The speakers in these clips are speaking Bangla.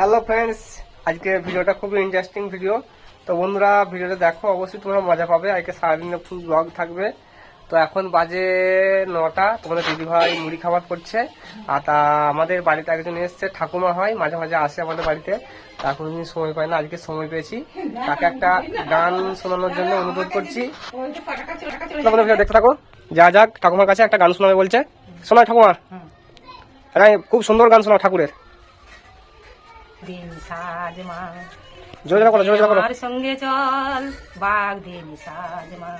হ্যালো ফ্রেন্ডস আজকে ভিডিওটা খুবই ইন্টারেস্টিং ভিডিও তো বন্ধুরা ভিডিওটা দেখো অবশ্যই তোমরা মজা পাবে। আজকে সারাদিনে ফুল ব্লগ থাকবে। তো এখন বাজে নটা তোমাদের দিদিভাই মুড়ি খাবার করছে। আর তা আমাদের বাড়িতে একজন এসছে ঠাকুমা হয় মাঝে মাঝে আসে আমাদের বাড়িতে। তা কোনোদিন সময় পায় না আজকে সময় পেয়েছি। তাকে একটা গান শোনানোর জন্য অনুরোধ করছি। ভিডিও দেখতে থাকো। যা যাক ঠাকুমার কাছে একটা গান শোনাবে বলছে। শোনায় ঠাকুমা। হ্যাঁ খুব সুন্দর গান শোনাও ঠাকুরের। দিন সাজ মা। জোরে জোরে করো জোরে জোরে করো আমার সঙ্গে চল বাঘ দিন সাজ মা।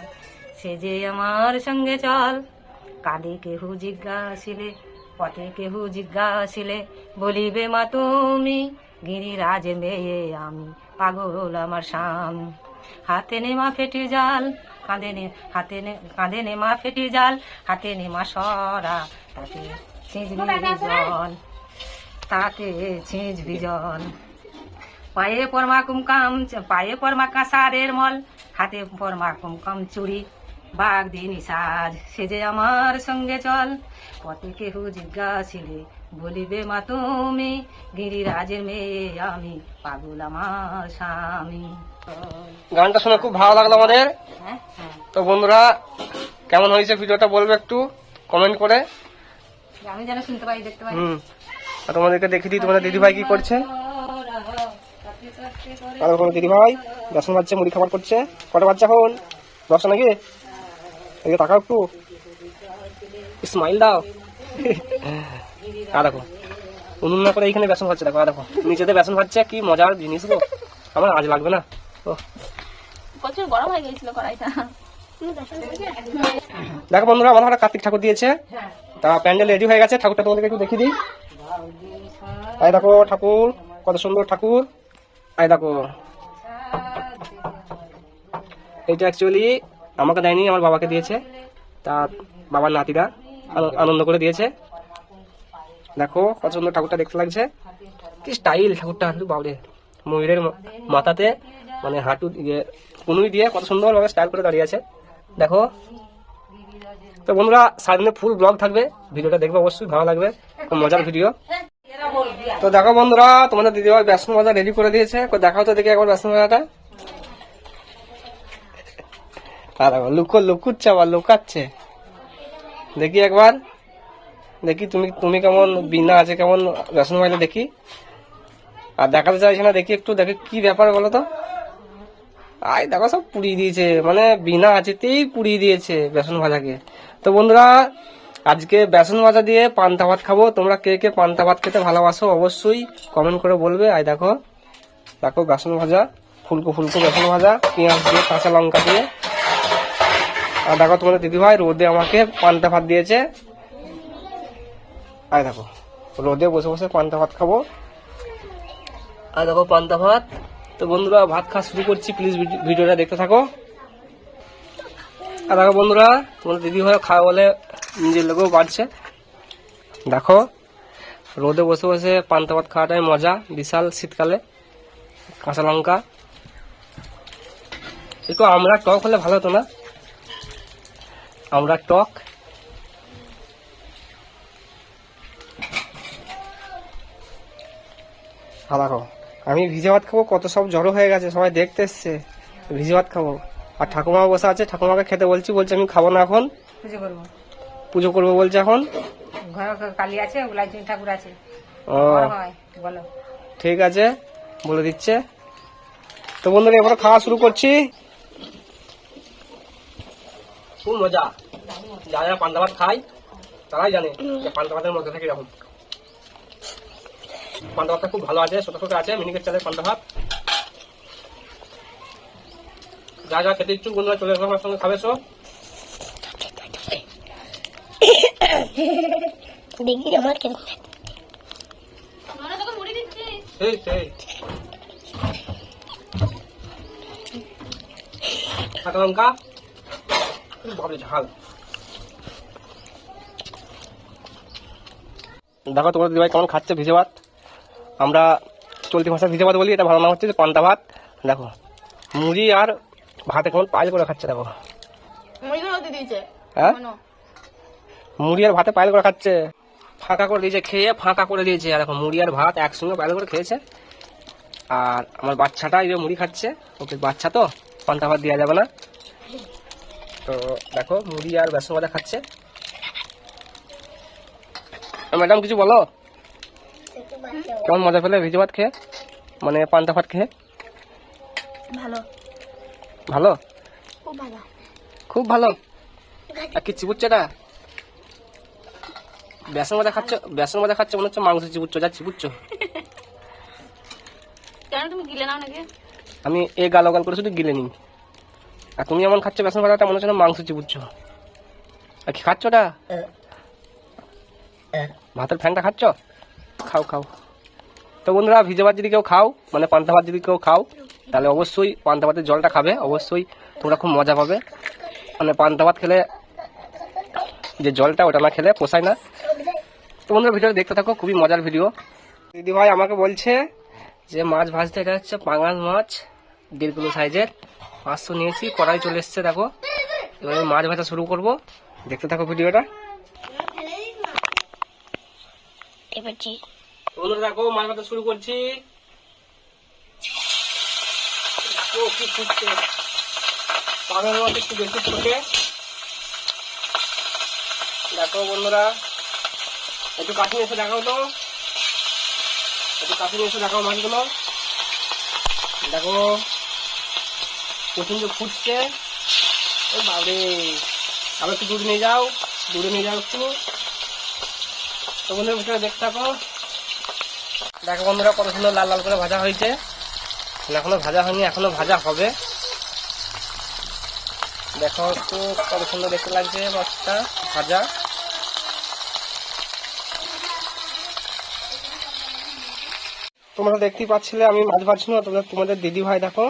সে যে আমার সঙ্গে চল কাঁদে কেহু জিজ্ঞাসিলে পথে কেহু জিজ্ঞাসিলে বলিবে মা তুমি গিরিরাজ মেয়ে আমি পাগল আমার স্বামী। হাতে নে মা ফেটে জাল কাঁদে নে হাতে নে কাঁদে নে মা ফেটে জাল হাতে নে মা সরা তাতে জল। তাতে ছিঁচ বিজন। পায়ে পরমা কুমকাম পায়ে পরমা কাঁসারের মল হাতে পরমা কুমকাম চুড়ি বাঘ দিন সাজ সে যে আমার সঙ্গে চল। পথে কেহু জিজ্ঞাসিলে বলিবে মা তুমি গিরিরাজের মেয়ে আমি পাগল আমার স্বামী। গানটা শুনে খুব ভালো লাগল আমাদের। হ্যাঁ হ্যাঁ। তো বন্ধুরা কেমন হয়েছে ভিডিওটা বলবে একটু কমেন্ট করে। আমি যেন শুনতে পাই দেখতে পাই। আর তোমাদেরকে দেখিয়ে দিই তোমাদের দিদিভাই কি করছে? আর কোনো দিদিভাই? দর্শন বাচ্চা মুড়ি খাবার করছে। কটা বাচ্চা এখন? দশটা নাকি? এদিকে তাকাও একটু। স্মাইল দাও। আর দেখো উনুন না করে এইখানে বেসন খাচ্ছে দেখো দেখো নিচেতে বেসন খাচ্ছে কি মজার জিনিস গো। আমার আজ লাগবে না। ও প্রচুর গরম হয়ে গেছিল কড়াইটা। দেখো বন্ধুরা আমার কার্তিক ঠাকুর দিয়েছে। তা প্যান্ডেল রেডি হয়ে গেছে। ঠাকুরটা তোমাদেরকে একটু দেখিয়ে দিই। আই দেখো ঠাকুর, কত সুন্দর ঠাকুর। আই দেখো। এটা অ্যাকচুয়ালি আমাকে দেয়নি, আমার বাবাকে দিয়েছে। তা বাবার নাতিরা আন- আনন্দ করে দিয়েছে। দেখো কত সুন্দর ঠাকুরটা দেখতে লাগছে। কি স্টাইল ঠাকুরটা একটু বাবরে। ময়ূরের মাথাতে মানে হাঁটু দিয়ে, কুনুই দিয়ে কত সুন্দর ভাবে স্টাইল করে দাঁড়িয়ে আছে। দেখো। তো বন্ধুরা, সারাদিনে ফুল ব্লগ থাকবে। ভিডিওটা দেখবে অবশ্যই, ভালো লাগবে। মজার ভিডিও তো দেখো বন্ধুরা, তোমাদের দিদিভাই বেসন ভাজা রেডি করে দিয়েছে। দেখাও তো দেখি একবার বেসন ভাজাটা। আর লুকো, লুকুচ্ছে আবার, লুকাচ্ছে। দেখি একবার। দেখি তুমি তুমি কেমন, বিনা আছে কেমন বেসন ভাজা দেখি। আর দেখাতে চাইছে না, দেখি একটু, দেখি কি ব্যাপার বলো তো। আই দেখো সব পুড়িয়ে দিয়েছে। মানে বিনা আছেতেই পুড়িয়ে দিয়েছে বেসন ভাজাকে। তো বন্ধুরা, আজকে বেসন ভাজা দিয়ে পান্তা ভাত খাব। তোমরা কে কে পান্তা ভাত খেতে ভালোবাসো অবশ্যই কমেন্ট করে বলবে। আই দেখো দেখো বেসন ভাজা, ফুলকো ফুলকো বেসন ভাজা, পেঁয়াজ দিয়ে কাঁচা লঙ্কা দিয়ে। আর দেখো তোমাদের দিদিভাই রোদে আমাকে পান্তা ভাত দিয়েছে। আই দেখো, রোদে বসে বসে পান্তা ভাত খাব। আর দেখো পান্তা ভাত। তো বন্ধুরা, ভাত খাওয়া শুরু করছি। প্লিজ ভিডিওটা দেখতে থাকো। আর দেখো বন্ধুরা, তোমাদের দিদি ভাই খাওয়া বলে নিজের লোকেও বাড়ছে। দেখো, রোদে বসে বসে পান্তা ভাত খাওয়াটাই মজা, বিশাল শীতকালে, কাঁচা লঙ্কা। একটু আমরা টক হলে ভালো হতো না? আমরা টক। দেখো, আমি ভিজে ভাত খাব, কত সব জড়ো হয়ে গেছে, সবাই দেখতে এসছে, ভিজে ভাত খাব। আর ঠাকুমা বসে আছে ঠাকুমাকে খেতে বলছি বলছে আমি খাব না এখন। পুজো করব। পুজো করব বলছে এখন। ঘরে কালী আছে ওগুলাই ঠাকুর আছে। ও। বলো। ঠিক আছে বলে দিচ্ছে। তো বন্ধুরা এবার খাওয়া শুরু করছি। খুব মজা। যারা যারা পান্তা ভাত খায় তারাই জানে যে পান্তা ভাতের মধ্যে থাকে এরকম। পান্তা ভাতটা খুব ভালো আছে ছোট ছোট আছে মিনিকেট চালের পান্তা ভাত। যা যা খেতে ইচ্ছুক বন্ধুরা চলে আসবে আমার সঙ্গে খাবে সব? দেখি আমার কীরকম তোকে মুড়ি দিচ্ছি সেই সেই। কাঁচা লঙ্কা? ঝাল। দেখো তোমার দিদিভাই কেমন খাচ্ছে ভিজে ভাত। আমরা চলতি ভাষা ভিজে ভাত বলি এটা ভালো নাম হচ্ছে পান্তা ভাত। দেখো মুড়ি আর ভাতে কেমন পাইল করে খাচ্ছে দেখো। হ্যাঁ? মুড়ি আর ভাতে পাইল করে খাচ্ছে। ফাঁকা করে দিয়েছে খেয়ে ফাঁকা করে দিয়েছে। আর দেখো মুড়ি আর ভাত একসঙ্গে পাইল করে খেয়েছে। আর আমার বাচ্চাটা এই মুড়ি খাচ্ছে। ওকে বাচ্চা তো পান্তা ভাত দেওয়া যাবে না। তো দেখো মুড়ি আর বেসন ভাজা খাচ্ছে। ম্যাডাম কিছু বলো? কেমন মজা পেলে ভিজে ভাত খেয়ে? মানে পান্তা ভাত খেয়ে? ভালো। ভালো? খুব ভালো। আর কি চিবুচ্ছে এটা বেসন ভাজা খাচ্ছ বেসন ভাজা খাচ্ছ মনে হচ্ছে মাংস চিবুচ্ছ যা চিবুচ্ছ। কেন তুমি গিলে নাও নাকি? আমি এ গাল গাল করে শুধু গিলে নিই। আর তুমি এমন খাচ্ছ বেসন ভাজাটা মনে হচ্ছে না মাংস চিবুচ্ছ। আর কি খাচ্ছ ওটা? ভাতের ফ্যানটা খাচ্ছ? খাও খাও। তো বন্ধুরা ভিজে ভাত যদি কেউ খাও মানে পান্তা ভাত যদি কেউ খাও তাহলে অবশ্যই পান্তা ভাতের জলটা খাবে অবশ্যই তোমরা খুব মজা পাবে। মানে পান্তা ভাত খেলে যে জলটা ওটা না খেলে পোষায় না। তো বন্ধুরা ভিডিও দেখতে থাকো খুবই মজার ভিডিও দিদি ভাই আমাকে বলছে যে মাছ ভাজতে এটা হচ্ছে পাঙাল মাছ দেড় কিলো সাইজের। পাঁচশো নিয়েছি কড়াই চলে এসছে দেখো। এবার মাছ ভাজা শুরু করব। দেখতে থাকো ভিডিওটা। দেখো মাছ ভাজা শুরু করছি। কি ফুটছে একটু বেশি ফুটে দেখো বন্ধুরা একটু কাছে এসে দেখাও তো একটু কাছে এসে দেখাও মাছগুলো দেখো প্রচণ্ড ফুটছে ওই বাবরে আবার একটু দূরে নিয়ে যাও দূরে নিয়ে যাও একটু তো বন্ধুরা দেখতে থাকো দেখো বন্ধুরা, কত সুন্দর লাল লাল করে ভাজা হয়েছে। এখনও ভাজা হয়নি এখনও ভাজা হবে। দেখো একটু কত সুন্দর দেখতে লাগছে মাছটা ভাজা। তোমরা দেখতেই পাচ্ছিলে আমি মাছ ভাজছি না তোমরা তোমাদের দিদি ভাই দেখো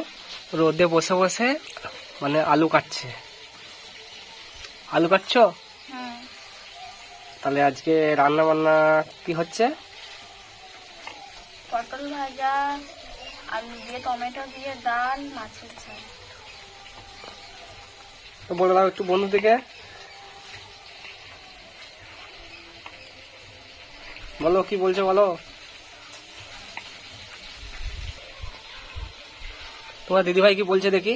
রোদে বসে বসে মানে আলু কাটছে। আলু কাটছো? তাহলে আজকে রান্না বান্না কি হচ্ছে? পটল ভাজা আলু দিয়ে, টমেটো দিয়ে, ডাল, মাছের ঝাল। তো বলে দাও একটু বন্ধু থেকে বলো, কি বলছো বলো? তোমার দিদি ভাই কি বলছে দেখি?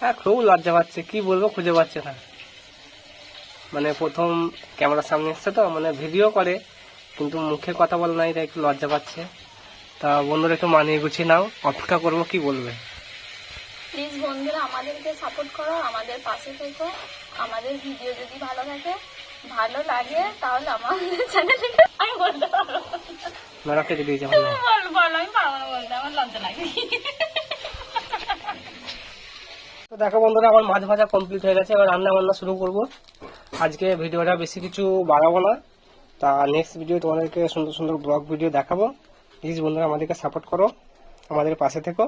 হ্যাঁ খুব লজ্জা পাচ্ছে। কি বলব, খুঁজে পাচ্ছে না। মানে প্রথম ক্যামেরার সামনে এসছে তো মানে ভিডিও করে। কিন্তু মুখে কথা বলে নাই তাই একটু লজ্জা পাচ্ছে। তা বন্ধুরা একটু মানিয়ে গুছিয়ে নাও। অপেক্ষা করব কি বলবে? প্লিজ বন্ধুরা আমাদেরকে সাপোর্ট করো আমাদের পাশে থেকো। আমাদের ভিডিও যদি ভালো থাকে ভালো লাগে তাহলে আমাদের চ্যানেলকে আমি বলতে পারব বল বল আমি পারব না বলতে আমার লজ্জা লাগে। তো দেখো বন্ধুরা আমার মাছ ভাজা কমপ্লিট হয়ে গেছে এবার রান্না বান্না শুরু করব। আজকে ভিডিওটা বেশি কিছু বাড়াবো না। তা নেক্সট ভিডিও তোমাদেরকে সুন্দর সুন্দর ব্লগ ভিডিও দেখাবো। প্লিজ বন্ধুরা আমাদেরকে সাপোর্ট করো। আমাদের পাশে থেকো।